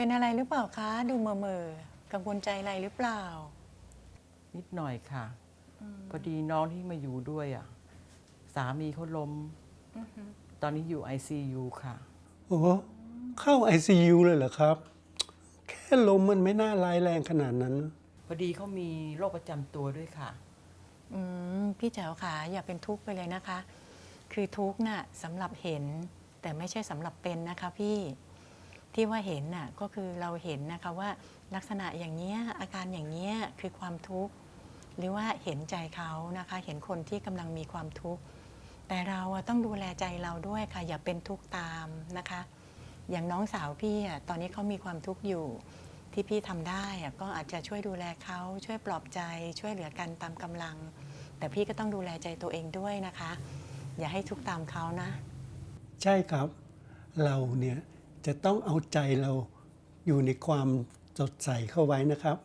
เป็นอะไรหรือเปล่าคะ ดูเมื่อเมื่อๆกังวลใจอะไรหรือเปล่า นิดหน่อยค่ะ พอดีน้องที่มาอยู่ด้วยอะ สามีเขาล้ม ตอนนี้อยู่ ICU ค่ะ โอ้โหเข้า ICU เลยเหรอครับ แค่ลมมันไม่น่าร้ายแรงขนาดนั้น พอดีเขามีโรคประจำตัวด้วยค่ะ อืม พี่แจ๋วขาอย่าเป็นทุกข์ไปเลยนะคะ คือทุกข์น่ะสำหรับเห็น แต่ไม่ใช่สำหรับเป็นนะคะพี่ ที่ว่าเห็นน่ะก็คือเราเห็นนะคะว่าลักษณะอย่างเนี้ยอาการอย่างเนี้ยคือความทุกข์ หรือว่าเห็นใจเขานะคะ เห็นคนที่กำลังมีความทุกข์ แต่เราต้องดูแลใจเราด้วยค่ะ อย่าเป็นทุกข์ตามนะคะ อย่างน้องสาวพี่อะตอนนี้เขามีความทุกข์อยู่ที่พี่ทำได้อะก็อาจจะช่วยดูแลเขาช่วยปลอบใจช่วยเหลือกันตามกำลัง แต่พี่ก็ต้องดูแลใจตัวเองด้วยนะคะ อย่าให้ทุกข์ตามเขานะ ใช่ครับเราเนี่ย จะต้องเอาใจเราอยู่ในความสดใสเข้าไว้นะครับ